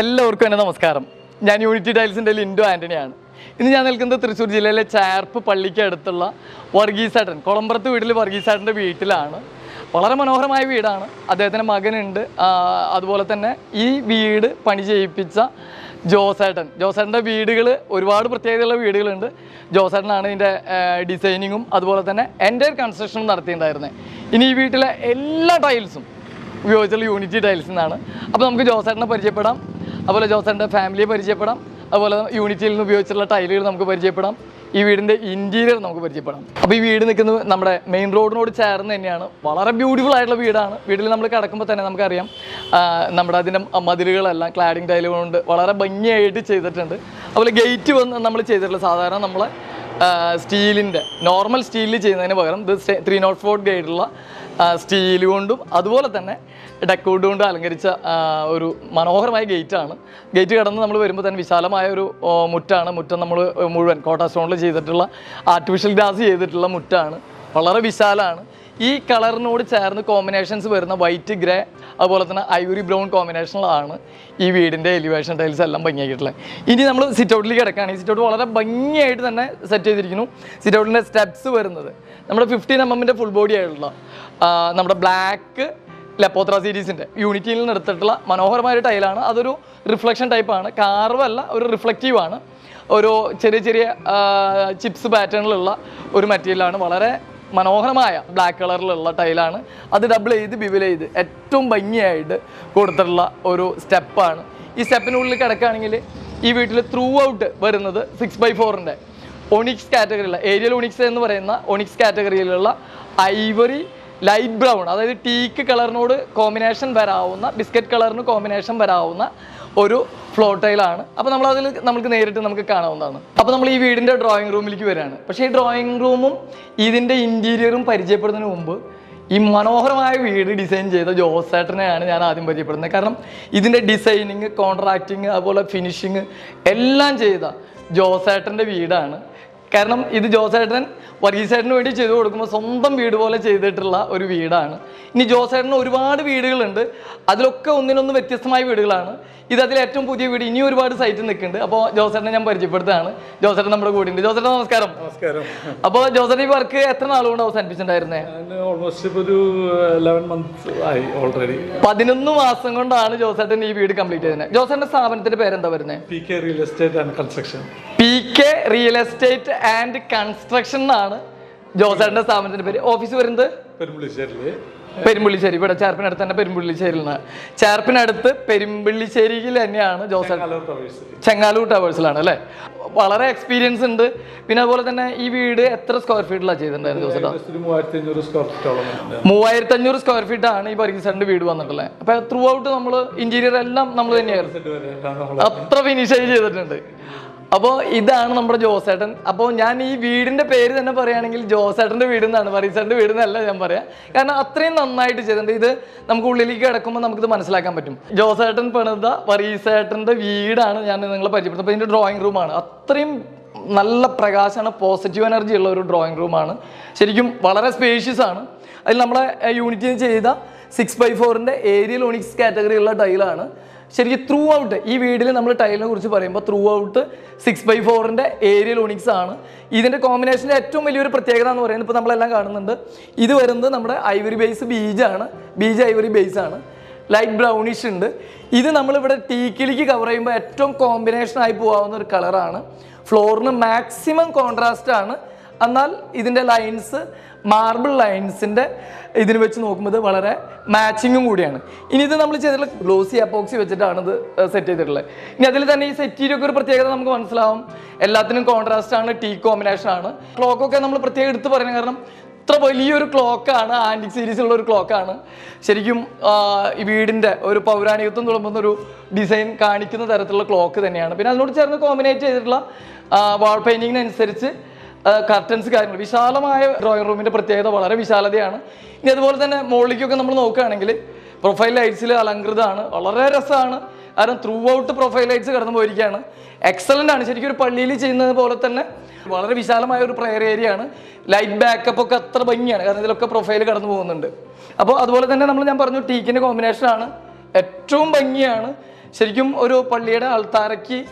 എല്ലാവർക്കും എന്റെ നമസ്കാരം. ഞാൻ യൂണിറ്റി ടൈൽസിന്റെ ലിൻഡോ ആന്റണിയാണ് ഇന്ന് ഞാൻ നിൽക്കുന്നത് തൃശ്ശൂർ ജില്ലയിലെ ചേർപ്പ് പള്ളിക്ക് അടുത്തുള്ള വർഗീസേട്ടൻ കുളമ്പുറത്ത് വീട്ടിൽ വർഗീസേട്ടന്റെ വീട്ടിലാണ്. വളരെ മനോഹരമായ വീടാണ്. അദ്ദേഹത്തിന്റെ മകനുണ്ട്. അതുപോലെ തന്നെ ഈ വീട് പണി ചെയ്യിപ്പിച്ച ജോസേട്ടൻ. ജോസേട്ടന്റെ വീടുകൾ ഒരുപാട് പ്രത്യേകതയുള്ള വീടുകളുണ്ട്. ജോസേട്ടനാണ് ഇതിന്റെ ഡിസൈനിങ്ങും അതുപോലെ തന്നെ എന്റെ കൺസ്ട്രക്ഷനും നടത്തിയിട്ടുണ്ടായിരുന്നത് ഇനി ഈ വീട്ടിലെ എല്ലാ ടൈൽസും ഉപയോഗിച്ചുള്ള യൂണിറ്റി ടൈൽസ് എന്നാണ് അപ്പോൾ നമുക്ക് ജോസേട്ടനെ പരിചയപ്പെടാം. അതുപോലെ ജോസന്റെ ഫാമിലിയെ പരിചയപ്പെടാം. അതുപോലെ യൂണിറ്റിയിൽ നിന്ന് ഉപയോഗിച്ചിട്ടുള്ള ടൈലുകൾ നമുക്ക് പരിചയപ്പെടാം. ഈ വീടിന്റെ ഇന്റീരിയർ നമുക്ക് പരിചയപ്പെടാം. അപ്പോൾ ഈ വീട് നിൽക്കുന്നത് നമ്മുടെ മെയിൻ റോഡിനോട് ചേർന്ന് തന്നെയാണ്. വളരെ ബ്യൂട്ടിഫുൾ ആയിട്ടുള്ള വീടാണ്. വീട്ടിൽ നമ്മൾ കിടക്കുമ്പോൾ തന്നെ നമുക്കറിയാം നമ്മുടെ അതിന്റെ മതിലുകളെല്ലാം ക്ലാഡിങ് ടൈലുകൾ കൊണ്ട് വളരെ ഭംഗിയായിട്ട് ചെയ്തിട്ടുണ്ട്. അതുപോലെ ഗേറ്റ് വന്ന് നമ്മൾ ചെയ്തിട്ടുള്ള സാധാരണ നമ്മളെ സ്റ്റീലിന്റെ നോർമൽ സ്റ്റീലിൽ ചെയ്യുന്നതിന് പകരം ത്രീ നോട്ട് ഫോർ ഗൈഡുള്ള സ്റ്റീൽ കൊണ്ടും അതുപോലെ തന്നെ ഡെക്കോഡ് കൊണ്ടും അലങ്കരിച്ച ഒരു മനോഹരമായ ഗേറ്റാണ്. ഗേറ്റ് കടന്ന് നമ്മൾ വരുമ്പോൾ തന്നെ വിശാലമായ ഒരു മുറ്റാണ്. മുറ്റം നമ്മൾ മുഴുവൻ കോട്ട സ്റ്റോണിൽ ചെയ്തിട്ടുള്ള ആർട്ടിഫിഷ്യൽ ഗ്ലാസ് ചെയ്തിട്ടുള്ള മുറ്റാണ്. വളരെ വിശാലമാണ് ഈ കളറിനോട് ചേർന്ന് കോമ്പിനേഷൻസ് വരുന്ന വൈറ്റ് ഗ്രേ അതുപോലെ തന്നെ ഐവറി ബ്രൗൺ കോമ്പിനേഷനിലാണ് ഈ വീടിന്റെ എലിവേഷൻ ടൈൽസ് എല്ലാം ഭംഗിയാക്കിയിട്ടുള്ളത്. ഇനി നമ്മൾ സിറ്റ് ഔട്ടിലേക്ക് കിടക്കുകയാണ്. ഈ സിറ്റൗട്ട് വളരെ ഭംഗിയായിട്ട് തന്നെ സെറ്റ് ചെയ്തിരിക്കുന്നു. സിറ്റ് ഔട്ടിന്റെ സ്റ്റെപ്സ് വരുന്നത്. നമ്മുടെ ഫിഫ്റ്റീൻ എം എമ്മിന്റെ ഫുൾ ബോഡി ആയിട്ടുള്ള നമ്മുടെ ബ്ലാക്ക് ലെപ്പോത്ര സീരീസിന്റെ യൂണിറ്റിയിൽ നിന്ന് എടുത്തിട്ടുള്ള മനോഹരമായ ടൈലാണ് അതൊരു റിഫ്ലക്ഷൻ ടൈപ്പാണ് കാർവല്ല ഒരു റിഫ്ലക്റ്റീവാണ് ഒരു ചെറിയ ചെറിയ ചിപ്സ് പാറ്റേണിലുള്ള ഒരു മെറ്റീരിയലാണ് വളരെ മനോഹരമായ ബ്ലാക്ക് കളറിലുള്ള ടൈലാണ് അത് ഡബിൾ ചെയ്ത് ബിബിൾ ചെയ്ത് ഏറ്റവും ഭംഗിയായിട്ട് കൊടുത്തിട്ടുള്ള ഒരു സ്റ്റെപ്പാണ് ഈ സ്റ്റെപ്പിനുള്ളിൽ കിടക്കുകയാണെങ്കിൽ ഈ വീട്ടിൽ ത്രൂ ഔട്ട് വരുന്നത് സിക്സ് ബൈ ഫോറിന്റെ ഒണിക്സ് കാറ്റഗറിയിലുള്ള ഏരിയൽ ഒണിക്സ് എന്ന് പറയുന്ന ഒണിക്സ് കാറ്റഗറിയിലുള്ള ഐവറി ലൈറ്റ് ബ്രൗൺ അതായത് ടീക്ക് കളറിനോട് കോമ്പിനേഷൻ വരാവുന്ന ബിസ്ക്കറ്റ് കളറിന് കോമ്പിനേഷൻ വരാവുന്ന ഒരു ഫ്ലോ ടൈലാണ് അപ്പോൾ നമ്മൾ അതിൽ നമുക്ക് നേരിട്ട് നമുക്ക് കാണാവുന്നതാണ്. അപ്പോൾ നമ്മൾ ഈ വീടിന്റെ ഡ്രോയിങ് റൂമിലേക്ക് വരികയാണ്. പക്ഷേ ഈ ഡ്രോയിങ് റൂമും ഇതിന്റെ ഇന്റീരിയറും പരിചയപ്പെടുന്നതിന് മുമ്പ് ഈ മനോഹരമായ വീട് ഡിസൈൻ ചെയ്ത ജോസേട്ടനെയാണ് ഞാൻ ആദ്യം പരിചയപ്പെടുന്നത്. കാരണം ഇതിന്റെ ഡിസൈനിങ് കോൺട്രാക്റ്റിങ് അതുപോലെ ഫിനിഷിങ് എല്ലാം ചെയ്ത ജോസേട്ടന്റെ വീടാണ്. കാരണം ഇത് ജോസേട്ടൻ വർഗീസേട്ടന് വേണ്ടി ചെയ്തു കൊടുക്കുമ്പോൾ സ്വന്തം വീട് പോലെ ചെയ്തിട്ടുള്ള ഒരു വീടാണ്. ഇനി ജോസേട്ടന് ഒരുപാട് വീടുകളുണ്ട്. അതിലൊക്കെ ഒന്നിനൊന്ന് വ്യത്യസ്തമായ വീടുകളാണ്. ഇത് അതിൽ ഏറ്റവും പുതിയ വീട്. ഇനി ഒരുപാട് സൈറ്റ് നിൽക്കുന്നുണ്ട്. അപ്പോൾ ജോസേട്ടനെ ഞാൻ പരിചയപ്പെടുത്തുകയാണ്. ജോസേട്ടൻ നമ്മുടെ കൂടെ ഉണ്ട് ജോസേട്ടൻ നമസ്കാരം. നമസ്കാരം. അപ്പോൾ ജോസേട്ടൻ ഈ വർക്ക് എത്ര നാളുകൊണ്ട് അവസാനിപ്പിച്ചിട്ടുണ്ടായിരുന്നേ? ഓൾമോസ്റ്റ് ഒരു ലെവൻ മന്ത്സ് ആയി ഓൾറെഡി പതിനൊന്ന് മാസം കൊണ്ടാണ് ജോസേട്ടൻ ഈ വീട് കംപ്ലീറ്റ് ചെയ്തത്. ജോസേട്ടന്റെ സ്ഥാപനത്തിന്റെ പേരെന്താ വരുന്നത് P K real estate and construction P K real estate and construction എന്നാണ്. ജോസേട്ടന്റെ സ്ഥാപനത്തിന്റെ പേര്. ഓഫീസ് വരുന്നത് പെരുമ്പുള്ളിശ്ശേരിയിൽ പെരുമ്പുള്ളിശ്ശേരി. ഇവിടെ ചേർപ്പിനടുത്ത് തന്നെ പെരുമ്പുള്ളിശ്ശേരിയിലാണ് ചേർപ്പിനടുത്ത് പെരുമ്പുള്ളിശ്ശേരിയിൽ തന്നെയാണ് ടവേഴ്സ് ചെങ്ങാലൂർ ടവേഴ്സിലാണ് അല്ലേ? വളരെ എക്സ്പീരിയൻസ് ഉണ്ട്. പിന്നെ അതുപോലെ തന്നെ ഈ വീട് എത്ര സ്ക്വയർ ഫീറ്റിലാണ് ചെയ്തിട്ടുണ്ടായിരുന്നു മൂവായിരത്തി അഞ്ഞൂറ് സ്ക്വയർ ഫീറ്റ് ആണ് ഈ പരിസരന്റെ വീട് വന്നിട്ടുള്ളത്. അപ്പൊ ത്രൂ ഔട്ട് നമ്മൾ ഇന്റീരിയർ എല്ലാം നമ്മൾ തന്നെയായിരുന്നു. അത്ര ഫിനിഷ് ചെയ്തിട്ടുണ്ട്. അപ്പോൾ ഇതാണ് നമ്മുടെ ജോസേട്ടൻ. അപ്പോൾ ഞാൻ ഈ വീടിന്റെ പേര് തന്നെ പറയുകയാണെങ്കിൽ ജോസേട്ടന്റെ വീട് എന്നാണ് പറീസേട്ടന്റെ വീട് എന്നല്ല ഞാൻ പറയാം. കാരണം അത്രയും നന്നായിട്ട് ചെയ്തിട്ടുണ്ട്. ഇത് നമുക്ക് ഉള്ളിലേക്ക് കിടക്കുമ്പോൾ നമുക്കിത് മനസ്സിലാക്കാൻ പറ്റും. ജോസേട്ടൻ പണിത പറീസേട്ടന്റെ വീടാണ് ഞാൻ നിങ്ങളെ പരിചയപ്പെടുത്തുന്നത്. അപ്പോൾ ഇതിന്റെ ഡ്രോയിങ് റൂമാണ് അത്രയും നല്ല പ്രകാശമാണ് പോസിറ്റീവ് എനർജി ഉള്ള ഒരു ഡ്രോയിങ് റൂമാണ് ശരിക്കും വളരെ സ്പേഷ്യസ് ആണ്. അതിൽ നമ്മളെ യൂണിറ്റിന് ചെയ്ത സിക്സ് ബൈ ഫോറിന്റെ ഏരിയൽ ഒണിക്സ് കാറ്റഗറി ഉള്ള ടൈലാണ് ശരിക്കും ത്രൂ ഔട്ട് ഈ വീഡിയോയിൽ നമ്മൾ ടൈലിനെ കുറിച്ച് പറയുമ്പോൾ ത്രൂ ഔട്ട് സിക്സ് ബൈ ഫോറിന്റെ ഏരിയൽ ഒണിക്സ് ആണ്. ഇതിന്റെ കോമ്പിനേഷന്റെ ഏറ്റവും വലിയൊരു പ്രത്യേകത എന്ന് പറയുന്നത് ഇപ്പോൾ നമ്മളെല്ലാം കാണുന്നുണ്ട്. ഇത് വരുന്നത് നമ്മുടെ ഐവറി ബേസ് ബീജാണ് ബീജ് ഐവറി ബേസ് ആണ്. ലൈറ്റ് ബ്രൗണിഷ് ഉണ്ട്. ഇത് നമ്മളിവിടെ ടീക്കിലേക്ക് കവർ ചെയ്യുമ്പോൾ ഏറ്റവും കോമ്പിനേഷൻ ആയി പോകാവുന്ന ഒരു കളറാണ് ഫ്ലോറിന് മാക്സിമം കോൺട്രാസ്റ്റ് ആണ്. എന്നാൽ ഇതിന്റെ ലൈൻസ് മാർബിൾ ലൈൻസിന്റെ ഇതിന് വെച്ച് നോക്കുമ്പോൾ വളരെ മാച്ചിങ്ങും കൂടിയാണ്. ഇനി ഇത് നമ്മൾ ചെയ്തിട്ടുള്ള ഗ്ലോസി അപ്പോക്സി വെച്ചിട്ടാണ് ഇത് സെറ്റ് ചെയ്തിട്ടുള്ളത് ഇനി അതിൽ തന്നെ ഈ സെറ്റീരിയൊക്കെ ഒരു പ്രത്യേകത നമുക്ക് മനസ്സിലാവും. എല്ലാത്തിനും കോൺട്രാസ്റ്റ് ആണ് ടീ കോമ്പിനേഷൻ ആണ്. ക്ലോക്കൊക്കെ നമ്മൾ പ്രത്യേകം എടുത്ത് പറയുന്നത് കാരണം ഇത്ര വലിയൊരു ക്ലോക്കാണ് ആന്റിക് സീരീസിലുള്ള ഒരു ക്ലോക്കാണ് ശരിക്കും ഈ വീടിന്റെ ഒരു പൗരാണികത്വം തുളുമ്പുന്ന ഒരു ഡിസൈൻ കാണിക്കുന്ന തരത്തിലുള്ള ക്ലോക്ക് തന്നെയാണ്. പിന്നെ അതിനോട് ചേർന്ന് കോമ്പിനേറ്റ് ചെയ്തിട്ടുള്ള വാൾ പെയിന്റിങ്ങിനനുസരിച്ച് കർട്ടൻസ് കാര്യങ്ങൾ. വിശാലമായ ഡ്രോയിങ് റൂമിന്റെ പ്രത്യേകത വളരെ വിശാലതയാണ്. ഇനി അതുപോലെ തന്നെ മുകളിലേക്കൊക്കെ നമ്മൾ നോക്കുകയാണെങ്കിൽ പ്രൊഫൈൽ ലൈറ്റ്സിൽ അലങ്കൃതമാണ്. വളരെ രസമാണ്. കാരണം ത്രൂ ഔട്ട് പ്രൊഫൈൽ ലൈറ്റ്സ് കടന്നു പോയിരിക്കുകയാണ്. എക്സലന്റ് ആണ്. ശരിക്കും ഒരു പള്ളിയിൽ ചെയ്യുന്നത് പോലെ തന്നെ വളരെ വിശാലമായ ഒരു പ്രയർ ഏരിയ ആണ്. ലൈറ്റ് ബാക്കപ്പ് ഒക്കെ അത്ര ഭംഗിയാണ്. കാരണം ഇതിലൊക്കെ പ്രൊഫൈൽ കടന്നു പോകുന്നുണ്ട്. അപ്പോൾ അതുപോലെ തന്നെ നമ്മൾ ഞാൻ പറഞ്ഞു ടീക്കിന്റെ കോമ്പിനേഷൻ ആണ്. ഏറ്റവും ഭംഗിയാണ്. ശരിക്കും ഒരു പള്ളിയുടെ ആൾത്താരയ്ക്ക്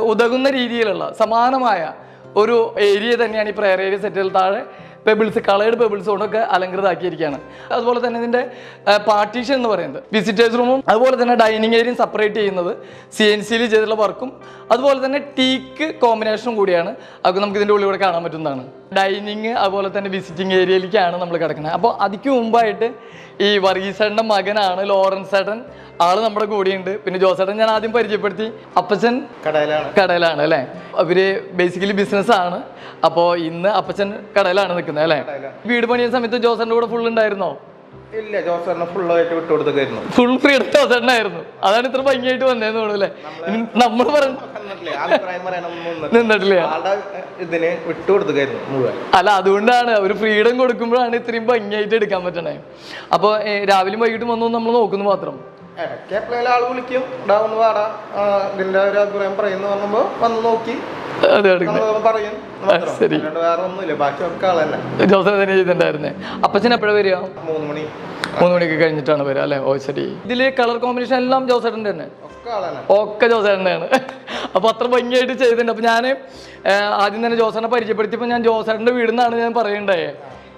ഉതകുന്ന രീതിയിലുള്ള സമാനമായ ഒരു ഏരിയ തന്നെയാണ് ഈ പ്രയർ ഏരിയ സെറ്റിൽ താഴെ പെബിൾസ് കളേഡ് പെബിൾസ് കൊണ്ടൊക്കെ അലങ്കൃതമാക്കിയിരിക്കുകയാണ് അതുപോലെ തന്നെ ഇതിന്റെ പാർട്ടീഷൻ എന്ന് പറയുന്നത്. വിസിറ്റേഴ്സ് റൂമും അതുപോലെ തന്നെ ഡൈനിങ് ഏരിയയും സെപ്പറേറ്റ് ചെയ്യുന്നത് സി എൻ സിയിൽ ചെയ്തിട്ടുള്ള വർക്കും അതുപോലെ തന്നെ ടീക്ക് കോമ്പിനേഷനും കൂടിയാണ്. അതൊക്കെ നമുക്ക് ഇതിന്റെ ഉള്ളിലൂടെ കാണാൻ പറ്റുന്നതാണ്. ഡൈനിങ് അതുപോലെ തന്നെ വിസിറ്റിംഗ് ഏരിയയിലേക്കാണ് നമ്മൾ കിടക്കുന്നത്. അപ്പോൾ അതിക്ക് മുമ്പായിട്ട് ഈ വർഗീസേട്ടന്റെ മകനാണ് ലോറൻസ് ഏട്ടൻ ആൾ നമ്മുടെ കൂടെയുണ്ട്. പിന്നെ ജോസേട്ടൻ ഞാൻ ആദ്യം പരിചയപ്പെടുത്തി. അപ്പച്ചൻ കടയിലാണ്. കടയിലാണ് അല്ലേ? അവർ ബേസിക്കലി ബിസിനസ് ആണ്. അപ്പോൾ ഇന്ന് അപ്പച്ചൻ കടയിലാണ് നിൽക്കുന്നത് അല്ലേ? വീട് പണിയുന്ന സമയത്ത് ജോസേട്ടന്റെ കൂടെ ഫുൾ ഉണ്ടായിരുന്നോ? ഇല്ല ജോസറിനെ ഫുള്ളായിട്ട് വിട്ടുകൊടുത്തേക്കായിരുന്നു ഫുൾ ഫ്രീഡം അതാണ് ഇത്ര ഭംഗിയായിട്ട് വന്നേന്ന് തോന്നുന്നു അല്ലേ? നമ്മൾ നിന്നിട്ടില്ല. ഇതിന് വിട്ടുകൊടുത്തേക്കായിരുന്നു മുഴുവൻ. അല്ല അതുകൊണ്ടാണ് ഒരു ഫ്രീഡം കൊടുക്കുമ്പോഴാണ് ഇത്രയും ഭംഗിയായിട്ട് എടുക്കാൻ പറ്റണേ. അപ്പോൾ രാവിലെയും വൈകിട്ടും വന്നു നമ്മൾ നോക്കുന്നു മാത്രം. ഇടയ്ക്ക് എപ്പോഴെങ്കിലും ആൾ വിളിക്കും. ഒന്ന് വാടാ. ഇതിന്റെ ഒരു അഭിപ്രായം പറയുന്നു പറയുമ്പോ വന്ന് നോക്കി. അതെ എടുക്കുന്നത് ശരി. ജോസഫ് തന്നെ ചെയ്തിട്ടുണ്ടായിരുന്നേ? അപ്പച്ചൻ എപ്പോഴാണ് വരിക? മൂന്ന് മണിക്ക് കഴിഞ്ഞിട്ടാണ് വരിക അല്ലേ? ഓ ശരി. ഇതിൽ കളർ കോമ്പിനേഷൻ എല്ലാം ജോസേട്ടന്റെ തന്നെ? ഒക്കെ ജോസേട്ടന്റെയാണ് അപ്പൊ അത്ര ഭംഗിയായിട്ട് ചെയ്തിട്ടുണ്ട്. അപ്പൊ ഞാൻ ആദ്യം തന്നെ ജോസേട്ടനെ പരിചയപ്പെടുത്തിയപ്പോൾ ഞാൻ ജോസേട്ടന്റെ വീട് നിന്നാണ് ഞാൻ പറയണ്ടേ?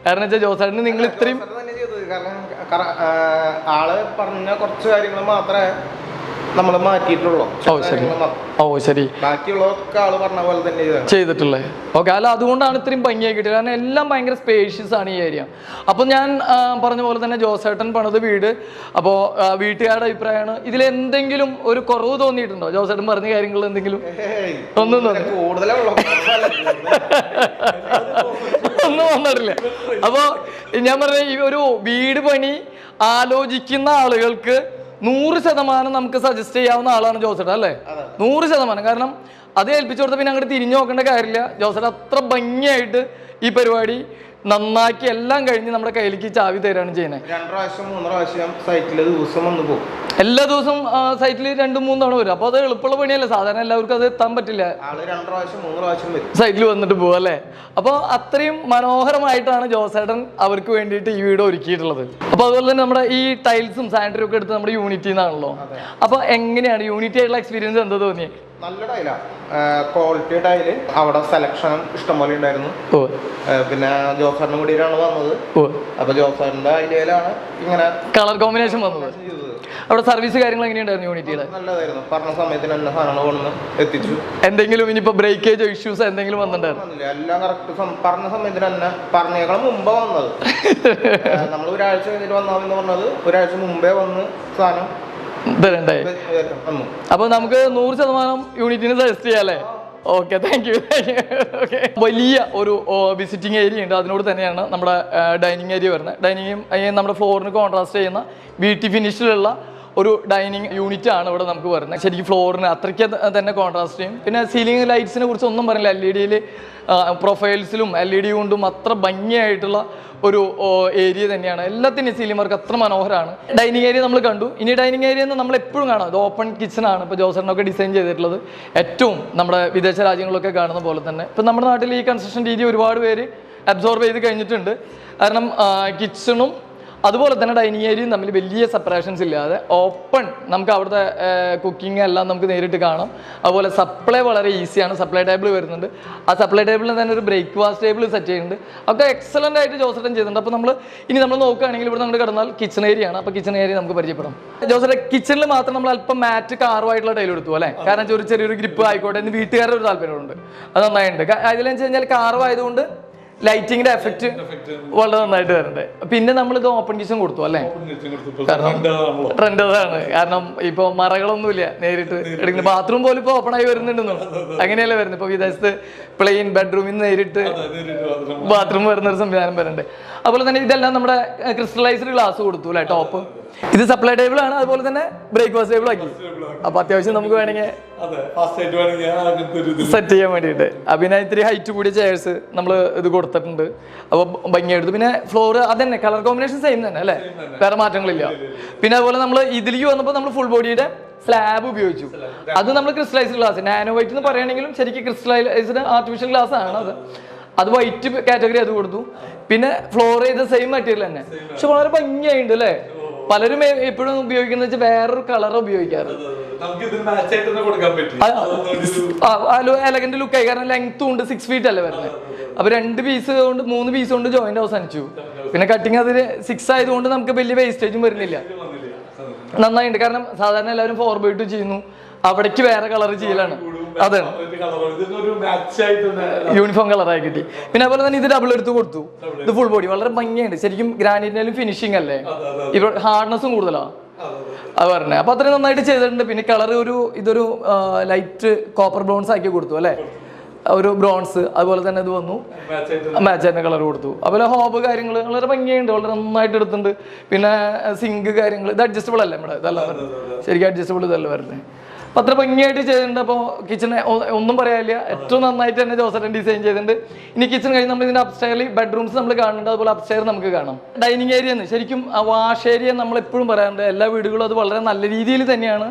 കാരണം വെച്ചാൽ ജോസേട്ടന് നിങ്ങൾ ഇത്രയും ആൾ പറഞ്ഞ കുറച്ച് കാര്യങ്ങൾ മാത്രമേ നമ്മൾ മാറ്റിയിട്ടുള്ളൂ. ഓ ശരി. ഓ ശരി. ബാക്കിയുള്ളതൊക്കെ ആൾ പറഞ്ഞ പോലെ തന്നെ ചെയ്തതാണ്. ചെയ്തിട്ടുള്ളത് ഓക്കെ അല്ല അതുകൊണ്ടാണ് ഇത്രയും ഭംഗിയായി കിട്ടിയത്. കാരണം എല്ലാം ഭയങ്കര സ്പേഷ്യസ് ആണ് ഈ ഏരിയ അപ്പോൾ ഞാൻ പറഞ്ഞ പോലെ തന്നെ ജോസേട്ടൻ പണിത് വീട്. അപ്പോൾ വീട്ടുകാരുടെ അഭിപ്രായമാണ്. ഇതിൽ എന്തെങ്കിലും ഒരു കുറവ് തോന്നിയിട്ടുണ്ടോ? ജോസേട്ടൻ പറഞ്ഞ കാര്യങ്ങളിൽ എന്തെങ്കിലും? ഒന്നും ഒന്നും വന്നിട്ടില്ല അപ്പോ ഞാൻ പറഞ്ഞ ഈ ഒരു വീട് പണി ആലോചിക്കുന്ന ആളുകൾക്ക് നൂറ് ശതമാനം നമുക്ക് സജസ്റ്റ് ചെയ്യാവുന്ന ആളാണ് ജോസേട്ടാ അല്ലേ? നൂറ് ശതമാനം. കാരണം അത് ഏൽപ്പിച്ചു കൊടുത്ത പിന്നെ അങ്ങോട്ട് തിരിഞ്ഞു നോക്കേണ്ട കാര്യമില്ല. ജോസഫ് അത്ര ഭംഗിയായിട്ട് ഈ പരിപാടി നന്നാക്കി എല്ലാം കഴിഞ്ഞ് നമ്മുടെ കയ്യിലേക്ക് ചാവി തരാണ് ചെയ്യുന്നത് രണ്ട് പ്രാവശ്യം മൂന്ന് പ്രാവശ്യം സൈറ്റിൽ ദിവസം വന്ന് പോകും. എല്ലാ ദിവസവും സൈറ്റിൽ രണ്ടും മൂന്നും തവണ വരും. അപ്പോൾ അത് എളുപ്പമുള്ള പണിയല്ല? സാധാരണ എല്ലാവർക്കും അത് എത്താൻ പറ്റില്ല. രണ്ട് പ്രാവശ്യം മൂന്ന് പ്രാവശ്യം വരും. സൈറ്റിൽ വന്നിട്ട് പോകും അല്ലേ? അപ്പോൾ അത്രയും മനോഹരമായിട്ടാണ് ജോസേട്ടൻ അവർക്ക് വേണ്ടിയിട്ട് ഈ വീട് ഒരുക്കിയിട്ടുള്ളത്. അപ്പോൾ അതുപോലെ തന്നെ നമ്മുടെ ഈ ടൈൽസും സാനിറ്ററി ഒക്കെ എടുത്ത് നമ്മുടെ യൂണിറ്റിന്നാണല്ലോ. അപ്പൊ അപ്പോൾ എങ്ങനെയാണ് യൂണിറ്റി ആയിട്ടുള്ള എക്സ്പീരിയൻസ് എന്താ തോന്നിയത് നല്ല ടൈലാണ് ക്വാളിറ്റി ടൈൽ അവിടെ സെലക്ഷൻ ഇഷ്ടംപോലെ ഉണ്ടായിരുന്നു. പിന്നെ ജോസറിന് കൂടിയിട്ടാണ് വന്നത്. അപ്പൊ ജോസാറിന്റെ ഐഡിയയിലാണ് ഇങ്ങനെ കളർ കോമ്പിനേഷൻ വന്നത്. അവിടെ സർവീസ് കാര്യങ്ങൾ എങ്ങനെയുണ്ടായിരുന്നു യൂണിറ്റിയുടെ നല്ലതായിരുന്നു. പറഞ്ഞ സമയത്തിന് എല്ലാ സാധനങ്ങൾ കൊണ്ടുവന്ന് എത്തിച്ചു. എന്തെങ്കിലും ഇനിയിപ്പോ ബ്രേക്കേജോ ഇഷ്യൂസ് എന്തെങ്കിലും വന്നിട്ടുണ്ടായിരുന്നു? എല്ലാം കറക്റ്റ് പറഞ്ഞ സമയത്തിന് തന്നെ പറഞ്ഞേക്കാൾ മുമ്പേ വന്നത്. നമ്മൾ ഒരാഴ്ച കഴിഞ്ഞിട്ട് വന്നാമെന്ന് പറഞ്ഞത്. ഒരാഴ്ച മുമ്പേ വന്ന് സാധനം തരണ്ടേ അപ്പൊ നമുക്ക് നൂറ് ശതമാനം യൂണിറ്റിന് സജസ്റ്റ് ചെയ്യാല്ലേ ഓക്കെ താങ്ക് യു ഓക്കെ വലിയ ഒരു വിസിറ്റിംഗ് ഏരിയ ഉണ്ട്. അതിനോട് തന്നെയാണ് നമ്മുടെ ഡൈനിങ് ഏരിയ വരുന്നത്. ഡൈനിങ്ങും നമ്മുടെ ഫ്ലോറിന് കോൺട്രാസ്റ്റ് ചെയ്യുന്ന ബ്യൂട്ടി ഫിനിഷിലുള്ള ഒരു ഡൈനിങ് യൂണിറ്റ് ആണ് ഇവിടെ നമുക്ക് വരുന്നത്. ശരിക്കും ഫ്ലോറിന് അത്രയ്ക്ക് തന്നെ കോൺട്രാസ്റ്റ് ചെയ്യും. പിന്നെ സീലിംഗ് ലൈറ്റ്സിനെ കുറിച്ച് ഒന്നും പറയില്ല എൽ ഇ ഡിയിൽ പ്രൊഫൈൽസിലും എൽ ഇ ഡി കൊണ്ടും അത്ര ഭംഗിയായിട്ടുള്ള ഒരു ഏരിയ തന്നെയാണ്. എല്ലാത്തിനും സീലിംഗ് വർക്ക് അത്ര മനോഹരമാണ് ഡൈനിങ് ഏരിയ നമ്മൾ കണ്ടു. ഇനി ഡൈനിങ് ഏരിയ എന്ന് നമ്മൾ എപ്പോഴും കാണാം. ഇത് ഓപ്പൺ കിച്ചൺ ആണ്. ഇപ്പോൾ ജോസറിനൊക്കെ ഡിസൈൻ ചെയ്തിട്ടുള്ളത്. ഏറ്റവും നമ്മുടെ വിദേശ രാജ്യങ്ങളൊക്കെ കാണുന്ന പോലെ തന്നെ. ഇപ്പം നമ്മുടെ നാട്ടിൽ ഈ കൺസ്ട്രക്ഷൻ രീതി ഒരുപാട് പേര് അബ്സോർബ് ചെയ്ത് കഴിഞ്ഞിട്ടുണ്ട്. കാരണം കിച്ചണും അതുപോലെ തന്നെ ഡൈനിങ് ഏരിയയും തമ്മിൽ വലിയ സെപ്പറേഷൻസ് ഇല്ലാതെ ഓപ്പൺ നമുക്ക് അവിടുത്തെ കുക്കിംഗ് എല്ലാം നമുക്ക് നേരിട്ട് കാണാം. അതുപോലെ സപ്ലൈ വളരെ ഈസിയാണ് സപ്ലൈ ടേബിൾ വരുന്നുണ്ട്. ആ സപ്ലൈ ടേബിളിൽ തന്നെ ഒരു ബ്രേക്ക്ഫാസ്റ്റ് ടേബിൾ സെറ്റ് ചെയ്യുന്നുണ്ട്. ഒക്കെ എക്സലന്റ് ആയിട്ട് ജോസേട്ടൻ ചെയ്തിട്ടുണ്ട് അപ്പോൾ നമ്മൾ ഇനി നമ്മൾ നോക്കുകയാണെങ്കിൽ ഇവിടെ നമ്മൾ കിടന്നാൽ കിച്ചൺ ഏരിയ ആണ്. അപ്പോൾ കിച്ചൺ ഏരിയ നമുക്ക് പരിചയപ്പെടാം. ജോസേട്ടൻ കിച്ചണിൽ മാത്രം നമ്മൾ അല്പം മാറ്റ് കാറുമായിട്ടുള്ള ടൈൽ എടുത്തു അല്ലേ? കാരണം ചെറിയ ചെറിയൊരു ഗ്രിപ്പ് ആയിക്കോട്ടെ എന്ന് വീട്ടുകാരുടെ ഒരു താല്പര്യമുണ്ട്. അത് നന്നായിട്ടുണ്ട്. അതിലെന്ന് വെച്ച് കഴിഞ്ഞാൽ കാറും ആയതുകൊണ്ട് ലൈറ്റിങ്ങിന്റെ എഫക്റ്റ് വളരെ നന്നായിട്ട് വരണ്ടേ. പിന്നെ നമ്മൾ ഇത് ഓപ്പൺ കിച്ചൺ കൊടുത്തു അല്ലേ? കാരണം ട്രെൻഡ് അതാണ് കാരണം ഇപ്പൊ മറകളൊന്നുമില്ല നേരിട്ട്. എടുക്കുന്നത് ബാത്റൂം പോലും ഇപ്പൊ ഓപ്പൺ ആയി വരുന്നുണ്ടെന്നു. അങ്ങനെയല്ലേ വരുന്നത്. ഇപ്പൊ വിദേശത്ത് പ്ലെയിൻ ബെഡ്റൂമിൽ നിന്ന് നേരിട്ട് ബാത്റൂം വരുന്ന ഒരു സംവിധാനം വരണ്ടേ. അതുപോലെ തന്നെ ഇതെല്ലാം നമ്മുടെ ക്രിസ്റ്റലൈസ്ഡ് ഗ്ലാസ് കൊടുത്തു അല്ലേ ടോപ്പ് ഇത് സപ്ലൈ ടേബിൾ ആണ് അതുപോലെ തന്നെ ബ്രേക്ക്ഫാസ്റ്റ് ടേബിൾ ആക്കി. അപ്പൊ അത്യാവശ്യം നമുക്ക് വേണമെങ്കിൽ അതെ സെറ്റ് ചെയ്യാൻ വേണ്ടിയിട്ട്. അപ്പൊ പിന്നെ ഇത്തിരി ഹൈറ്റ് കൂടിയ ചെയർസ് നമ്മൾ ഇത് കൊടുത്തിട്ടുണ്ട്. അപ്പോൾ ഭംഗിയെടുത്ത് പിന്നെ ഫ്ലോർ അതന്നെ കളർ കോമ്പിനേഷൻ സെയിം തന്നെ അല്ലേ? വേറെ മാറ്റങ്ങളില്ല. പിന്നെ അതുപോലെ നമ്മൾ ഇതിലേക്ക് വന്നപ്പോൾ നമ്മൾ ഫുൾ ബോഡിയുടെ സ്ലാബ് ഉപയോഗിച്ചു. അത് നമ്മൾ ക്രിസ്റ്റലൈസ്ഡ് ഗ്ലാസ് നാനോ വൈറ്റ് എന്ന് പറയുകയാണെങ്കിലും ശരിക്കും ക്രിസ്റ്റലൈസ്ഡ് ആർട്ടിഫിഷ്യൽ ഗ്ലാസ് ആണ് അത്. അത് വൈറ്റ് കാറ്റഗറി അത് കൊടുത്തു. പിന്നെ ഫ്ലോർ ചെയ്ത സെയിം മെറ്റീരിയൽ തന്നെ. പക്ഷെ വളരെ ഭംഗിയായിട്ടുണ്ട് അല്ലേ? പലരും എപ്പോഴും ഉപയോഗിക്കുന്ന വെച്ചാൽ വേറൊരു കളർ ഉപയോഗിക്കാറ്. എലഗന്റ് ലുക്ക് ആയി. കാരണം ലെങ്ത്തും ഉണ്ട് സിക്സ് ഫീറ്റ് അല്ലേ വരുന്നത്. അപ്പൊ രണ്ട് പീസ് കൊണ്ട് മൂന്ന് പീസ് കൊണ്ട് ജോയിന്റ് അവസാനിച്ചു. പിന്നെ കട്ടിങ് അതിന് സിക്സ് ആയതുകൊണ്ട് നമുക്ക് വലിയ വേസ്റ്റേജും വരുന്നില്ല. നന്നായിട്ടുണ്ട് കാരണം സാധാരണ എല്ലാവരും ഫോർ ബൈ ടു ചെയ്യുന്നു. അവിടേക്ക് വേറെ കളർ ചെയ്യലാണ്. തന്നെ യൂണിഫോം കളറായി കിട്ടി. പിന്നെ അതുപോലെ തന്നെ ഇത് ഡബിൾ എടുത്ത് കൊടുത്തു. ഇത് ഫുൾ ബോഡി വളരെ ഭംഗിയുണ്ട്. ശരിക്കും ഗ്രാനൈറ്റിനാലും ഫിനിഷിംഗ് അല്ലേ? ഇവ ഹാർഡ്നെസ്സും കൂടുതലാണ് അത് പറഞ്ഞത് അപ്പൊ അത്രയും നന്നായിട്ട് ചെയ്തിട്ടുണ്ട്. പിന്നെ കളർ ഒരു ഇതൊരു ലൈറ്റ് കോപ്പർ ബ്രൗൺസ് ആക്കി കൊടുത്തു അല്ലേ? ഒരു ബ്രോൺസ് അതുപോലെ തന്നെ ഇത് വന്നു. മാച്ച് ആയിട്ട് കളർ കൊടുത്തു. അതുപോലെ ഹോബ് കാര്യങ്ങൾ വളരെ ഭംഗിയുണ്ട്. വളരെ നന്നായിട്ട് എടുത്തിട്ടുണ്ട്. പിന്നെ സിങ്ക് കാര്യങ്ങൾ ഇത് അഡ്ജസ്റ്റബിൾ അല്ലേ നമ്മുടെ? ഇതല്ല ശരിക്കും അഡ്ജസ്റ്റബിൾ ഇതല്ല വരുന്നത് അപ്പം അത്ര ഭംഗിയായിട്ട് ചെയ്തിട്ടുണ്ട്. അപ്പോൾ കിച്ചൺ ഒന്നും പറയാനില്ല. ഏറ്റവും നന്നായിട്ട് തന്നെ ജോസറ്റൻ ഡിസൈൻ ചെയ്തിട്ടുണ്ട്. ഇനി കിച്ചൺ കഴിഞ്ഞ് നമ്മൾ ഇതിന്റെ അപ്സ്റ്റയറിൽ ബെഡ്റൂംസ് നമ്മൾ കാണുന്നുണ്ട്. അതുപോലെ അപ്സ്റ്റയർ നമുക്ക് കാണാം. ഡൈനിങ് ഏരിയ എന്ന് ശരിക്കും ആ വാഷ് ഏരിയ നമ്മൾ എപ്പോഴും പറയാറുണ്ട്. എല്ലാ വീടുകളും അത് വളരെ നല്ല രീതിയിൽ തന്നെയാണ്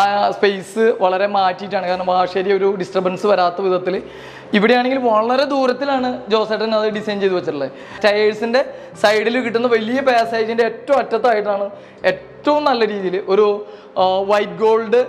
ആ സ്പേസ് വളരെ മാറ്റിയിട്ടാണ്. കാരണം വാഷ് ഏരിയ ഒരു ഡിസ്റ്റർബൻസ് വരാത്ത വിധത്തിൽ ഇവിടെയാണെങ്കിൽ വളരെ ദൂരത്തിലാണ് ജോസേട്ടൻ അത് ഡിസൈൻ ചെയ്ത് വെച്ചിട്ടുള്ളത്. ടയേഴ്സിന്റെ സൈഡിൽ കിട്ടുന്ന വലിയ പാസേജിന്റെ ഏറ്റവും അറ്റത്തായിട്ടാണ് ഏറ്റവും നല്ല രീതിയിൽ ഒരു വൈറ്റ് ഗോൾഡ്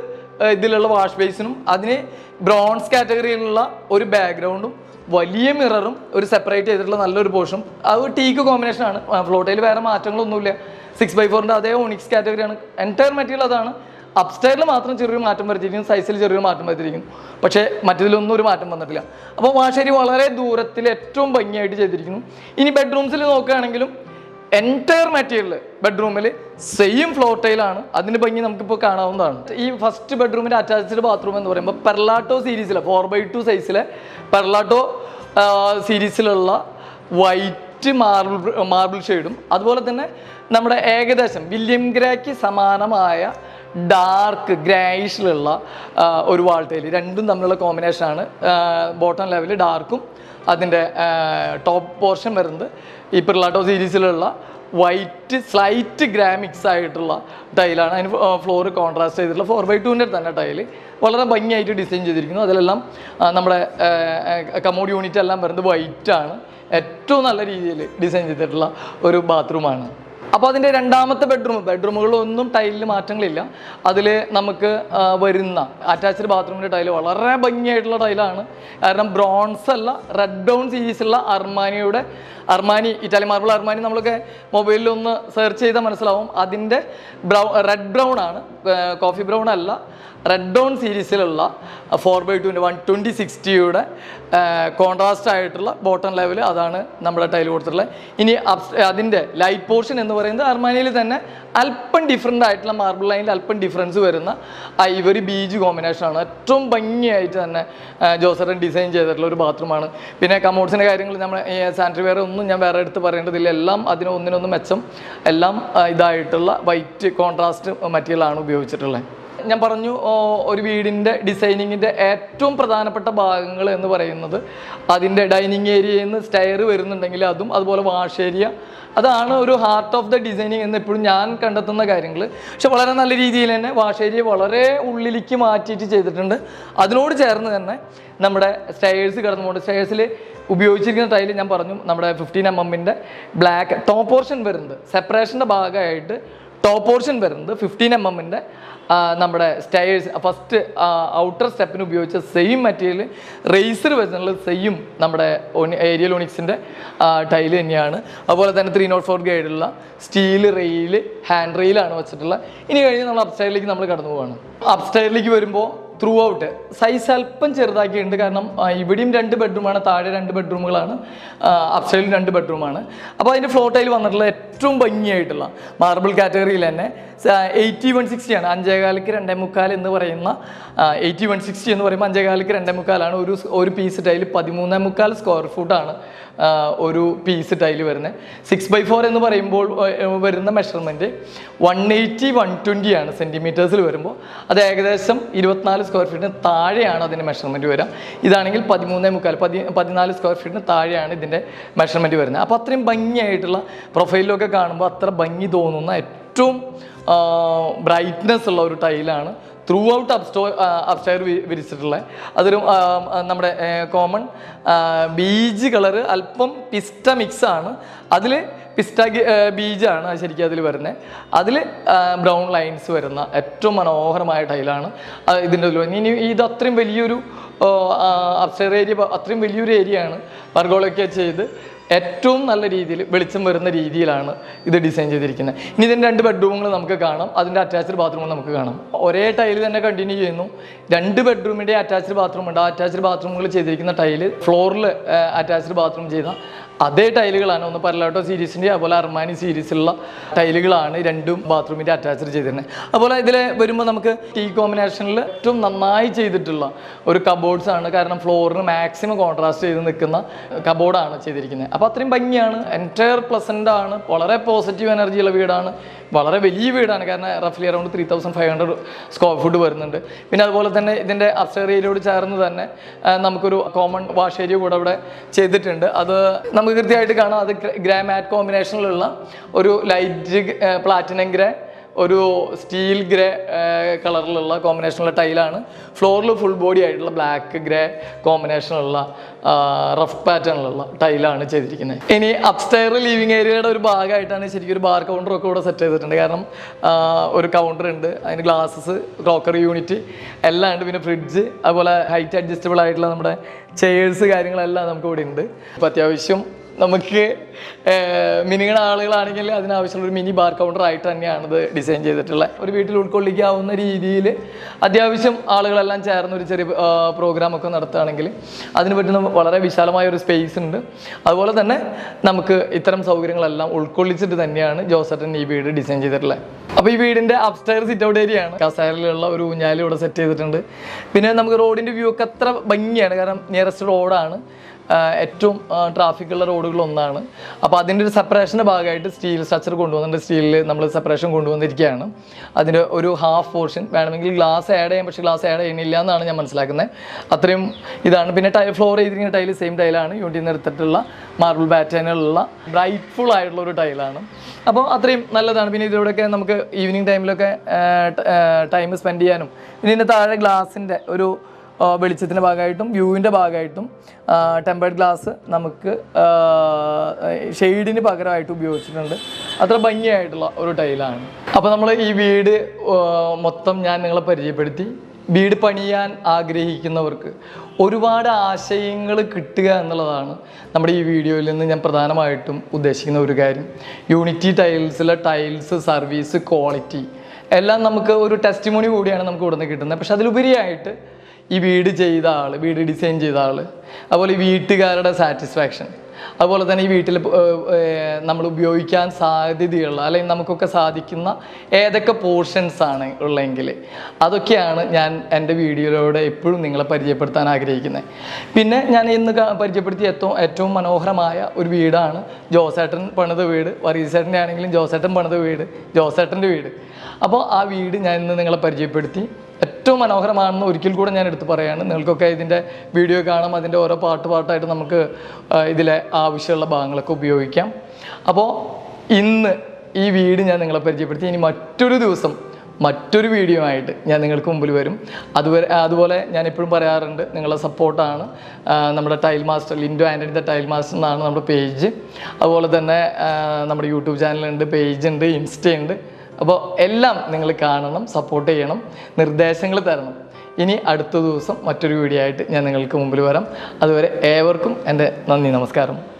ഇതിലുള്ള വാഷ് ബേസിനും അതിന് ബ്രോൺസ് കാറ്റഗറിയിലുള്ള ഒരു ബാക്ക്ഗ്രൗണ്ടും വലിയ മിററും ഒരു സെപ്പറേറ്റ് ചെയ്തിട്ടുള്ള നല്ലൊരു പോർഷനും അത് ടീക്ക് കോമ്പിനേഷൻ ആണ്. ഫ്ലോട്ടയിൽ വേറെ മാറ്റങ്ങളൊന്നുമില്ല. സിക്സ് ബൈ ഫോറിന്റെ അതേ ഒണിക്സ് കാറ്റഗറിയാണ് എന്റയർ മെറ്റീരിയൽ അതാണ്. അപ്സ്റ്റൈറിൽ മാത്രം ചെറിയൊരു മാറ്റം വരുത്തിയിരിക്കും സൈസിൽ ചെറിയൊരു മാറ്റം വരുത്തിയിരിക്കും പക്ഷേ മറ്റതിലൊന്നും ഒരു മാറ്റം വന്നിട്ടില്ല. അപ്പോൾ വാഷേരി വളരെ ദൂരത്തിൽ ഏറ്റവും ഭംഗിയായിട്ട് ചെയ്തിരിക്കുന്നു. ഇനി ബെഡ്റൂംസിൽ നോക്കുകയാണെങ്കിലും എന്റയർ മെറ്റീരിയൽ ബെഡ്റൂമിൽ സെയിം ഫ്ലോർ ടൈലാണ് അതിന് ഭംഗി നമുക്കിപ്പോൾ കാണാവുന്നതാണ്. ഈ ഫസ്റ്റ് ബെഡ്റൂമിന്റെ അറ്റാച്ച്ഡ് ബാത്റൂം എന്ന് പറയുമ്പോൾ പെർലാട്ടോ സീരീസിലെ ഫോർ ബൈ ടു സൈസിലെ പെർലാട്ടോ സീരീസിലുള്ള വൈറ്റ് മാർബിൾ മാർബിൾ ഷെയ്ഡും അതുപോലെ തന്നെ നമ്മുടെ ഏകദേശം വില്യം ഗ്രേക്ക് സമാനമായ ഡാർക്ക് ഗ്രേയിഷിലുള്ള ഒരു വാൾ ടൈൽ രണ്ടും തമ്മിലുള്ള കോമ്പിനേഷനാണ് ബോട്ടം ലെവലിൽ ഡാർക്കും അതിന്റെ ടോപ്പ് പോർഷൻ വരുന്നത്. ഈ പിർലാട്ടോ സീരീസിലുള്ള വൈറ്റ് സ്ലൈറ്റ് ഗ്രാമിക്സ് ആയിട്ടുള്ള ടൈലാണ് അതിന് ഫ്ലോർ കോൺട്രാസ്റ്റ് ചെയ്തിട്ടുള്ള ഫോർ ബൈ ടുവിന്റെ തന്നെ ടൈൽ വളരെ ഭംഗിയായിട്ട് ഡിസൈൻ ചെയ്തിരിക്കുന്നു. അതിലെല്ലാം നമ്മുടെ കമോഡ് യൂണിറ്റ് എല്ലാം വരുന്നത് വൈറ്റാണ് ഏറ്റവും നല്ല രീതിയിൽ ഡിസൈൻ ചെയ്തിട്ടുള്ള ഒരു ബാത്റൂമാണ് അപ്പോൾ അതിന്റെ രണ്ടാമത്തെ ബെഡ്റൂം ബെഡ്റൂമുകളൊന്നും ടൈലിൽ മാറ്റങ്ങളില്ല. അതിൽ നമുക്ക് വരുന്ന അറ്റാച്ച്ഡ് ബാത്റൂമിന്റെ ടൈൽ വളരെ ഭംഗിയായിട്ടുള്ള ടൈലാണ് കാരണം ബ്രോൺസ് അല്ല റെഡ് ബ്രൗൺ സീരീസുള്ള അർമാനിയുടെ അർമാനി ഇറ്റാലി മാർബിൾ അർമാനി നമ്മളൊക്കെ മൊബൈലിൽ ഒന്ന് സെർച്ച് ചെയ്താൽ മനസ്സിലാവും. അതിന്റെ ബ്രൗ റെഡ് ബ്രൗൺ ആണ് കോഫി ബ്രൗൺ അല്ല. റെഡ് ഡോൺ സീരീസിലുള്ള ഫോർ ബൈ ടുവിന്റെ വൺ ട്വന്റി സിക്സ്റ്റിയുടെ കോൺട്രാസ്റ്റ് ആയിട്ടുള്ള ബോട്ടം ലെവൽ അതാണ് നമ്മുടെ ടൈൽ കൊടുത്തിട്ടുള്ളത്. ഇനി അപ്സ് അതിന്റെ ലൈറ്റ് പോർഷൻ എന്ന് പറയുന്നത് അർമാനിയിൽ തന്നെ അല്പം ഡിഫറെന്റ് ആയിട്ടുള്ള മാർബിൾ ലൈനിൽ അല്പം ഡിഫറൻസ് വരുന്ന ഐവറി ബീജ് കോമ്പിനേഷനാണ് ഏറ്റവും ഭംഗിയായിട്ട് തന്നെ ജോസറൻ ഡിസൈൻ ചെയ്തിട്ടുള്ള ഒരു ബാത്റൂമാണ് പിന്നെ കമോഡ്സിന്റെ കാര്യങ്ങൾ നമ്മൾ സാനിറ്ററി വെയർ ഒന്നും ഞാൻ വേറെ എടുത്ത് പറയേണ്ടതില്ല. എല്ലാം അതിന് ഒന്നിനൊന്ന് മെച്ചം എല്ലാം ഇതായിട്ടുള്ള വൈറ്റ് കോൺട്രാസ്റ്റ് മെറ്റീരിയലാണ് ഉപയോഗിച്ചിട്ടുള്ളത്. ഞാൻ പറഞ്ഞു ഒരു വീടിന്റെ ഡിസൈനിങ്ങിന്റെ ഏറ്റവും പ്രധാനപ്പെട്ട ഭാഗങ്ങൾ എന്ന് പറയുന്നത് അതിന്റെ ഡൈനിങ് ഏരിയയിൽ നിന്ന് സ്റ്റെയർ വരുന്നുണ്ടെങ്കിൽ അതും അതുപോലെ വാഷ് ഏരിയ. അതാണ് ഒരു ഹാർട്ട് ഓഫ് ദ ഡിസൈനിങ് എന്ന് എപ്പോഴും ഞാൻ കണ്ടെത്തുന്ന കാര്യങ്ങൾ. പക്ഷെ വളരെ നല്ല രീതിയിൽ തന്നെ വാഷ് ഏരിയ വളരെ ഉള്ളിലേക്ക് മാറ്റിയിട്ട് ചെയ്തിട്ടുണ്ട്. അതിനോട് ചേർന്ന് തന്നെ നമ്മുടെ സ്റ്റെയർസ് കിടന്നുകൊണ്ട് സ്റ്റയേഴ്സിൽ ഉപയോഗിച്ചിരിക്കുന്ന ടൈൽ ഞാൻ പറഞ്ഞു നമ്മുടെ ഫിഫ്റ്റീൻ എം എമ്മിന്റെ ബ്ലാക്ക് ടോപ്പ് പോർഷൻ വരുന്നത്. സെപ്പറേഷന്റെ ഭാഗമായിട്ട് ടോപ്പ് പോർഷൻ വരുന്നത് ഫിഫ്റ്റീൻ എം എമ്മിന്റെ നമ്മുടെ സ്റ്റേഴ്സ് ഫസ്റ്റ് ഔട്ടർ സ്റ്റെപ്പിന് ഉപയോഗിച്ച സെയിം മെറ്റീരിയൽ റേസർ വെച്ചിട്ടുള്ള സെയിം നമ്മുടെ ഏരിയൽ ഒണിക്സിന്റെ ടൈൽ തന്നെയാണ്. അതുപോലെ തന്നെ ത്രീ നോട്ട് ഫോർ ഗൈഡുള്ള സ്റ്റീൽ റെയിൽ ഹാൻഡ് റെയിലാണ് വെച്ചിട്ടുള്ളത് ഇനി കഴിഞ്ഞ് നമ്മൾ അപ്സ്റ്റൈലിലേക്ക് നമ്മൾ കടന്നു പോവാണ്. അപ്സ്റ്റൈലിലേക്ക് വരുമ്പോൾ ത്രൂ ഔട്ട് സൈസ് അല്പം ചെറുതാക്കിയിട്ടുണ്ട്. കാരണം ഇവിടെയും രണ്ട് ബെഡ്റൂമാണ് താഴെ രണ്ട് ബെഡ്റൂമുകളാണ് അപ്സൈഡിൽ രണ്ട് ബെഡ്റൂമാണ് അപ്പോൾ അതിന്റെ ഫ്ലോട്ടയിൽ വന്നിട്ടുള്ള ഏറ്റവും ഭംഗിയായിട്ടുള്ള മാർബിൾ കാറ്റഗറിയിൽ തന്നെ എയ്റ്റി വൺ സിക്സ്റ്റി ആണ്. അഞ്ചേകാലിക്ക് രണ്ടേ മുക്കാൽ എന്ന് പറയുന്ന എയ്റ്റി വൺ സിക്സ്റ്റി എന്ന് പറയുമ്പോൾ അഞ്ചേകാലിക്ക് രണ്ടേ മുക്കാലാണ്. ഒരു ഒരു പീസ് ടൈൽ പതിമൂന്നേ മുക്കാൽ സ്ക്വയർ ഫുട്ടാണ് ഒരു പീസ് ടൈൽ വരുന്നത്. സിക്സ് ബൈ ഫോർ എന്ന് പറയുമ്പോൾ വരുന്ന measurement one eighty one twenty ആണ് സെന്റിമീറ്റേഴ്സിൽ വരുമ്പോൾ. അത് ഏകദേശം ഇരുപത്തിനാല് സ്ക്വയർ ഫീറ്റിന് താഴെയാണ് അതിന്റെ മെഷർമെന്റ് വരിക. ഇതാണെങ്കിൽ പതിമൂന്നേ മുക്കാൽ പതി പതിനാല് സ്ക്വയർ ഫീറ്റിന് താഴെയാണ് ഇതിന്റെ മെഷർമെന്റ് വരുന്നത്. അപ്പോൾ അത്രയും ഭംഗിയായിട്ടുള്ള പ്രൊഫൈലിലൊക്കെ കാണുമ്പോൾ അത്ര ഭംഗി തോന്നുന്ന ഏറ്റവും ബ്രൈറ്റ്നെസ് ഉള്ള ഒരു ടൈലാണ് ത്രൂ ഔട്ട് അപ്സ്റ്റോ അപ്സ്റ്റയർ വിരിച്ചിട്ടുള്ളത് അതൊരു നമ്മുടെ കോമൺ ബീജ് കളറ് അല്പം പിസ്റ്റ മിക്സ് ആണ്. അതിൽ പിസ്റ്റ ബീജാണ് ശരിക്കും അതിൽ വരുന്നത് അതിൽ ബ്രൗൺ ലൈൻസ് വരുന്ന ഏറ്റവും മനോഹരമായ ടൈലാണ് ഇതിന്റെ ഇതിൽ വരുന്നത്. ഇനി ഇത് അത്രയും വലിയൊരു അപ്സ്റ്റർ ഏരിയ അത്രയും വലിയൊരു ഏരിയയാണ് ആണ്. വർഗോളൊക്കെ ചെയ്ത് ഏറ്റവും നല്ല രീതിയിൽ വെളിച്ചം വരുന്ന രീതിയിലാണ് ഇത് ഡിസൈൻ ചെയ്തിരിക്കുന്നത്. ഇനി ഇതിന്റെ രണ്ട് ബെഡ്റൂമുകൾ നമുക്ക് കാണാം. അതിന്റെ അറ്റാച്ച്ഡ് ബാത്റൂമുകൾ നമുക്ക് കാണാം. ഒരേ ടൈൽ തന്നെ കണ്ടിന്യൂ ചെയ്യുന്നു. രണ്ട് ബെഡ്റൂമിന്റെ അറ്റാച്ച്ഡ് ബാത്റൂം ഉണ്ട്. ആ അറ്റാച്ച്ഡ് ബാത്റൂമുകൾ ചെയ്തിരിക്കുന്ന ടൈൽ ഫ്ലോറിൽ അറ്റാച്ച്ഡ് ബാത്റൂം ചെയ്ത അതേ ടൈലുകളാണ് ഒന്ന് പരലോട്ടോ സീരീസിന്റെ അതുപോലെ അർമാനി സീരീസിലുള്ള ടൈലുകളാണ് രണ്ടും ബാത്റൂമിന്റെ അറ്റാച്ച്ഡ് ചെയ്തിരുന്നത് അതുപോലെ ഇതിൽ വരുമ്പോൾ നമുക്ക് ടീ കോമ്പിനേഷനിൽ ഏറ്റവും നന്നായി ചെയ്തിട്ടുള്ള ഒരു കബോർഡ്സ് ആണ്. കാരണം ഫ്ലോറിന് മാക്സിമം കോൺട്രാസ്റ്റ് ചെയ്ത് നിൽക്കുന്ന കബോർഡാണ് ചെയ്തിരിക്കുന്നത് അപ്പോൾ അത്രയും ഭംഗിയാണ്. എന്റയർ പ്ലസന്റ് ആണ്. വളരെ പോസിറ്റീവ് എനർജിയുള്ള വീടാണ്. വളരെ വലിയ വീടാണ്. കാരണം റഫ്ലി around three thousand five hundred square foot വരുന്നുണ്ട്. പിന്നെ അതുപോലെ തന്നെ ഇതിന്റെ അപ്സ്റ്റർ ചേർന്ന് തന്നെ നമുക്കൊരു കോമൺ വാഷ് ഏരിയ കൂടെ അവിടെ ചെയ്തിട്ടുണ്ട്. അത് നമുക്ക് കൃത്യമായിട്ട് കാണാം. അത് ഗ്രേ മാറ്റ് കോമ്പിനേഷനിലുള്ള ഒരു ലൈറ്റ് പ്ലാറ്റിനം ഗ്രേ ഒരു സ്റ്റീൽ ഗ്രേ കളറിലുള്ള കോമ്പിനേഷനുള്ള ടൈലാണ്. ഫ്ലോറിൽ ഫുൾ ബോഡി ആയിട്ടുള്ള ബ്ലാക്ക് ഗ്രേ കോമ്പിനേഷനുള്ള റഫ് പാറ്റേണിലുള്ള ടൈലാണ് ചെയ്തിരിക്കുന്നത് ഇനി അപ്സ്റ്റെയർ ലിവിങ് ഏരിയയുടെ ഒരു ഭാഗമായിട്ടാണ് ശരിക്കും ഒരു ബാർ കൗണ്ടറൊക്കെ ഇവിടെ സെറ്റ് ചെയ്തിട്ടുണ്ട്. കാരണം ഒരു കൗണ്ടർ ഉണ്ട്. അതിന് ഗ്ലാസസ് ക്രോക്കറി യൂണിറ്റ് എല്ലാം ഉണ്ട്. പിന്നെ ഫ്രിഡ്ജ് അതുപോലെ ഹൈറ്റ് അഡ്ജസ്റ്റബിൾ ആയിട്ടുള്ള നമ്മുടെ ചെയേഴ്സ് കാര്യങ്ങളെല്ലാം നമുക്ക് ഇവിടെ ഉണ്ട്. അപ്പോൾ അത്യാവശ്യം നമുക്ക് മിനിങ്ങണ ആളുകളാണെങ്കിൽ അതിനാവശ്യമുള്ള ഒരു മിനി ബാർ കൗണ്ടർ ആയിട്ട് തന്നെയാണ് ഇത് ഡിസൈൻ ചെയ്തിട്ടുള്ളത് ഒരു വീട്ടിൽ ഉൾക്കൊള്ളിക്കാവുന്ന രീതിയിൽ അത്യാവശ്യം ആളുകളെല്ലാം ചേർന്ന് ഒരു ചെറിയ പ്രോഗ്രാമൊക്കെ നടത്തുകയാണെങ്കിൽ അതിന് പറ്റുന്ന വളരെ വിശാലമായ ഒരു സ്പേസ് ഉണ്ട്. അതുപോലെ തന്നെ നമുക്ക് ഇത്തരം സൗകര്യങ്ങളെല്ലാം ഉൾക്കൊള്ളിച്ചിട്ട് തന്നെയാണ് ജോസറ്റൻ ഈ വീട് ഡിസൈൻ ചെയ്തിട്ടുള്ളത്. അപ്പോൾ ഈ വീടിന്റെ അപ്സ്റ്റയർ സിറ്റ് ഔട്ട് ഏരിയ ആണ്. ഒരു ഊഞ്ഞാലും ഇവിടെ സെറ്റ് ചെയ്തിട്ടുണ്ട്. പിന്നെ നമുക്ക് റോഡിന്റെ വ്യൂ ഒക്കെ അത്ര ഭംഗിയാണ്. കാരണം നിയറസ്റ്റ് റോഡാണ് ഏറ്റവും ട്രാഫിക്കുള്ള റോഡുകളൊന്നാണ്. അപ്പോൾ അതിന്റെ ഒരു സെപ്പറേഷന്റെ ഭാഗമായിട്ട് സ്റ്റീൽ സ്ട്രക്ചർ കൊണ്ടുവന്നിട്ട് സ്റ്റീലിൽ നമ്മൾ സെപ്പറേഷൻ കൊണ്ടുവന്നിരിക്കുകയാണ്. അതിന്റെ ഒരു ഹാഫ് പോർഷൻ വേണമെങ്കിൽ ഗ്ലാസ് ആഡ് ചെയ്യാം പക്ഷേ ഗ്ലാസ് ആഡ് ചെയ്യണില്ല എന്നാണ് ഞാൻ മനസ്സിലാക്കുന്നത്. അത്രയും ഇതാണ്. പിന്നെ ടൈൽ ഫ്ലോർ ചെയ്തിരിക്കുന്ന ടൈൽ സെയിം ടൈലാണ് യൂണിറ്റിൽ നിന്ന് എടുത്തിട്ടുള്ള മാർബിൾ പാറ്റേണിലുള്ള ബ്രൈറ്റ്ഫുൾ ആയിട്ടുള്ള ഒരു ടൈലാണ് അപ്പോൾ അത്രയും നല്ലതാണ്. പിന്നെ ഇതിലൂടെയൊക്കെ നമുക്ക് ഈവനിങ് ടൈമിലൊക്കെ ടൈം സ്പെൻഡ് ചെയ്യാനും പിന്നെ ഇതിന്റെ താഴെ ഗ്ലാസിന്റെ ഒരു വെളിച്ചത്തിന്റെ ഭാഗമായിട്ടും വ്യൂവിന്റെ ഭാഗമായിട്ടും ടെമ്പേർഡ് ഗ്ലാസ് നമുക്ക് ഷെയ്ഡിന് പകരമായിട്ട് ഉപയോഗിച്ചിട്ടുണ്ട്. അത്ര ഭംഗിയായിട്ടുള്ള ഒരു ടൈലാണ് അപ്പോൾ നമ്മൾ ഈ വീട് മൊത്തം ഞാൻ നിങ്ങളെ പരിചയപ്പെടുത്തി. വീട് പണിയാൻ ആഗ്രഹിക്കുന്നവർക്ക് ഒരുപാട് ആശയങ്ങൾ കിട്ടുക എന്നുള്ളതാണ് നമ്മുടെ ഈ വീഡിയോയിൽ നിന്ന് ഞാൻ പ്രധാനമായിട്ടും ഉദ്ദേശിക്കുന്ന ഒരു കാര്യം. യൂണിറ്റി ടൈൽസിലെ ടൈൽസ് സർവീസ് ക്വാളിറ്റി എല്ലാം നമുക്ക് ഒരു ടെസ്റ്റിമോണി കൂടിയാണ് നമുക്ക് ഇവിടുന്ന് കിട്ടുന്നത്. പക്ഷെ അതിലുപരിയായിട്ട് ഈ വീട് ചെയ്ത ആൾ വീട് ഡിസൈൻ ചെയ്ത ആൾ അതുപോലെ ഈ വീട്ടുകാരുടെ സാറ്റിസ്ഫാക്ഷൻ അതുപോലെ തന്നെ ഈ വീട്ടിൽ നമ്മൾ ഉപയോഗിക്കാൻ സാധ്യതയുള്ള അല്ലെങ്കിൽ നമുക്കൊക്കെ സാധിക്കുന്ന ഏതൊക്കെ പോർഷൻസ് ആണ് ഉള്ളതെങ്കിൽ അതൊക്കെയാണ് ഞാൻ എന്റെ വീഡിയോയിലൂടെ എപ്പോഴും നിങ്ങളെ പരിചയപ്പെടുത്താൻ ആഗ്രഹിക്കുന്നത് പിന്നെ ഞാൻ ഇന്ന് പരിചയപ്പെടുത്തിയ ഏറ്റവും ഏറ്റവും മനോഹരമായ ഒരു വീടാണ് ജോസേട്ടൻ പണിത വീട്. വറീസേട്ടന്റെ ആണെങ്കിലും ജോസേട്ടൻ പണിത വീട് ജോസേട്ടന്റെ വീട്. അപ്പോൾ ആ വീട് ഞാൻ ഇന്ന് നിങ്ങളെ പരിചയപ്പെടുത്തി. ഏറ്റവും മനോഹരമാണെന്ന് ഒരിക്കൽ കൂടെ ഞാൻ എടുത്തു പറയാണ്. നിങ്ങൾക്കൊക്കെ ഇതിന്റെ വീഡിയോ കാണാം. അതിന്റെ ഓരോ പാട്ട് പാട്ടായിട്ട് നമുക്ക് ഇതിലെ ആവശ്യമുള്ള ഭാഗങ്ങളൊക്കെ ഉപയോഗിക്കാം. അപ്പോൾ ഇന്ന് ഈ വീട് ഞാൻ നിങ്ങളെ പരിചയപ്പെടുത്തി. ഇനി മറ്റൊരു ദിവസം മറ്റൊരു വീഡിയോ ആയിട്ട് ഞാൻ നിങ്ങൾക്ക് മുമ്പിൽ വരും. അതുവരെ അതുപോലെ ഞാൻ എപ്പോഴും പറയാറുണ്ട് നിങ്ങളുടെ സപ്പോർട്ടാണ്. നമ്മുടെ tile master Lindo Antony the tile master എന്നാണ് നമ്മുടെ പേജ്. അതുപോലെ തന്നെ നമ്മുടെ യൂട്യൂബ് ചാനലുണ്ട് പേജ് ഉണ്ട് ഉണ്ട്. അപ്പോൾ എല്ലാം നിങ്ങൾ കാണണം സപ്പോർട്ട് ചെയ്യണം നിർദ്ദേശങ്ങൾ തരണം. ഇനി അടുത്ത ദിവസം മറ്റൊരു വീഡിയോ ആയിട്ട് ഞാൻ നിങ്ങൾക്ക് മുമ്പിൽ വരാം. അതുവരെ ഏവർക്കും എന്റെ നന്ദി നമസ്കാരം.